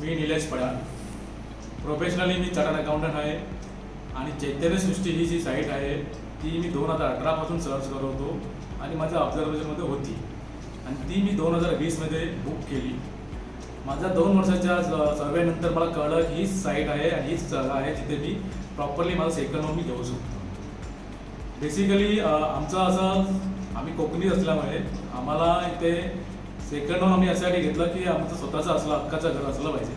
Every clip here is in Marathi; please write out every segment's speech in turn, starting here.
मी निलेश पढान प्रोफेशनली मी चार्टर्ड अकाउंटंट आहे आणि चैतन्य सृष्टी ही जी साईट आहे ती मी दोन हजार अठरापासून सर्च करवतो आणि माझ्या ऑब्झर्वेशनमध्ये होती. आणि ती मी दोन हजार वीसमध्ये बुक केली. माझ्या दोन वर्षाच्या सर्वेनंतर मला कळलं की हीच साईट आहे आणि हीच जागा आहे जिथे मी प्रॉपरली माझं सेकंड होम मी घेऊ शकतो. बेसिकली आमचं असं आम्ही कोकणी असल्यामुळे आम्हाला इथे सेकंड होम आम्ही यासाठी घेतलं की आमचं स्वतःचं असलं हक्काचं घर असलं पाहिजे.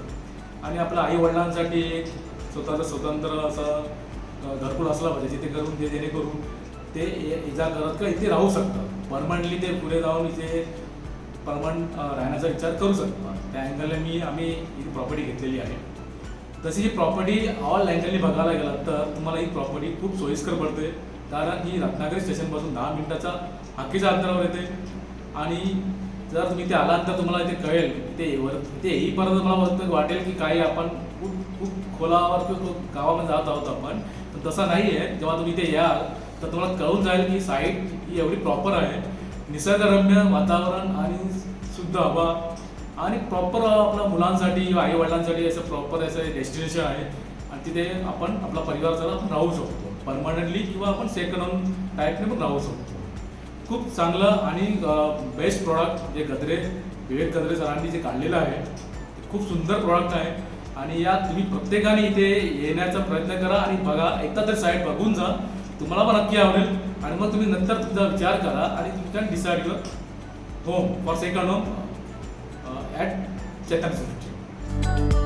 आणि आपल्या आई वडिलांसाठी एक स्वतःचं स्वतंत्र असं घरकुल असलं पाहिजे जिथे करून ते जेणेकरून ते ए- इजा करत का इथे राहू शकतात परमनंटली ते पुढे जाऊन इथे परमनंट राहण्याचा विचार करू शकतात. त्या अँगलने मी आम्ही ही प्रॉपर्टी घेतलेली आहे. तशी ही प्रॉपर्टी ऑल अँगलने बघायला गेलात तर तुम्हाला ही प्रॉपर्टी खूप सोयीस्कर पडते. कारण ही रत्नागिरी स्टेशनपासून दहा मिनिटाचा हक्कीच्या अंतरावर येते. आणि जर तुम्ही ते आलात तर तुम्हाला इथे कळेल ते वर ते येईपर्यंत मला वाटतं वाटेल की काही आपण खूप खूप खोलावर किंवा खूप गावामध्ये जात आहोत आपण. पण तसं नाही आहे जेव्हा तुम्ही इथे याल तर तुम्हाला कळून जाईल की साईट ही एवढी प्रॉपर आहे. निसर्गरम्य वातावरण आणि शुद्ध हवा आणि प्रॉपर आपल्या मुलांसाठी किंवा आई वडिलांसाठी असं प्रॉपर असं डेस्टिनेशन आहे. आणि तिथे आपण आपला परिवार जरा राहू शकतो. परमनंटली किंवा आपण सेकंड होम टाईपने पण राहू शकतो. खूप चांगलं आणि बेस्ट प्रॉडक्ट जे गद्रे विवेक गद्रे सरांनी जे काढलेलं आहे ते खूप सुंदर प्रॉडक्ट आहे. आणि या तुम्ही प्रत्येकाने इथे येण्याचा प्रयत्न करा आणि बघा एकदा तर साईट बघून जा. तुम्हाला पण नक्की आवडेल. आणि मग तुम्ही नंतर तुमचा विचार करा आणि तुम्ही can decide your home for second home at Chetan